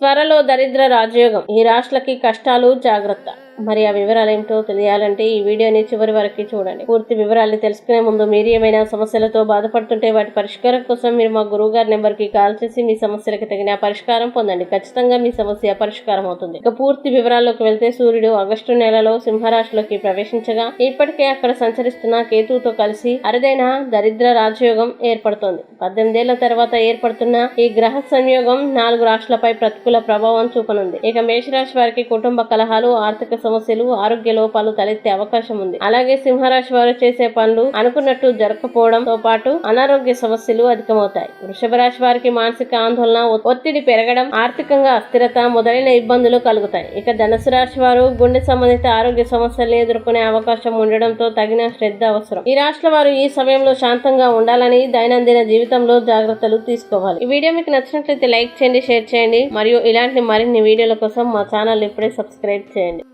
త్వరలో దరిద్ర రాజయోగం. ఈ రాష్ట్రలకి కష్టాలు జాగ్రత్త. మరి ఆ వివరాలు ఏమిటో తెలియాలంటే ఈ వీడియోని చివరి వరకు చూడండి. పూర్తి వివరాలు తెలుసుకునే ముందు మీరు ఏమైనా సమస్యలతో బాధపడుతుంటే వాటి పరిష్కారం కోసం మీరు మా గురువు గారి నెంబర్కి కాల్ చేసి మీ సమస్యలకు తగిన పరిష్కారం పొందండి. ఖచ్చితంగా మీ సమస్య పరిష్కారం అవుతుంది. ఇక పూర్తి వివరాల్లోకి వెళ్తే సూర్యుడు ఆగస్టు నెలలో సింహరాశిలోకి ప్రవేశించగా ఇప్పటికే అక్కడ సంచరిస్తున్న కేతువుతో కలిసి అరుదైన దరిద్ర రాజయోగం ఏర్పడుతోంది. పద్దెనిమిదేళ్ళ తర్వాత ఏర్పడుతున్న ఈ గ్రహ సంయోగం నాలుగు రాష్ట్రాలపై ప్రతికూల ప్రభావం చూపనుంది. ఇక మేషరాశి వారికి కుటుంబ కలహాలు ఆర్థిక సమస్యలు ఆరోగ్య లోపాలు తలెత్తే అవకాశం ఉంది. అలాగే సింహరాశి వారు చేసే పనులు అనుకున్నట్టు జరగకపోవడంతో పాటు అనారోగ్య సమస్యలు అధికమవుతాయి. వృషభ రాశి వారికి మానసిక ఆందోళన ఒత్తిడి పెరగడం ఆర్థికంగా అస్థిరత మొదలైన ఇబ్బందులు కలుగుతాయి. ఇక ధనుసు రాశి వారు గుండె సంబంధిత ఆరోగ్య సమస్యలను ఎదుర్కొనే అవకాశం ఉండడంతో తగిన శ్రద్ధ అవసరం. ఈ రాష్ట్ర వారు ఈ సమయంలో శాంతంగా ఉండాలని దైనందిన జీవితంలో జాగ్రత్తలు తీసుకోవాలి. ఈ వీడియో మీకు నచ్చినట్లయితే లైక్ చేయండి షేర్ చేయండి. మరియు ఇలాంటి మరిన్ని వీడియోల కోసం మా ఛానల్ ఇప్పుడే సబ్స్క్రైబ్ చేయండి.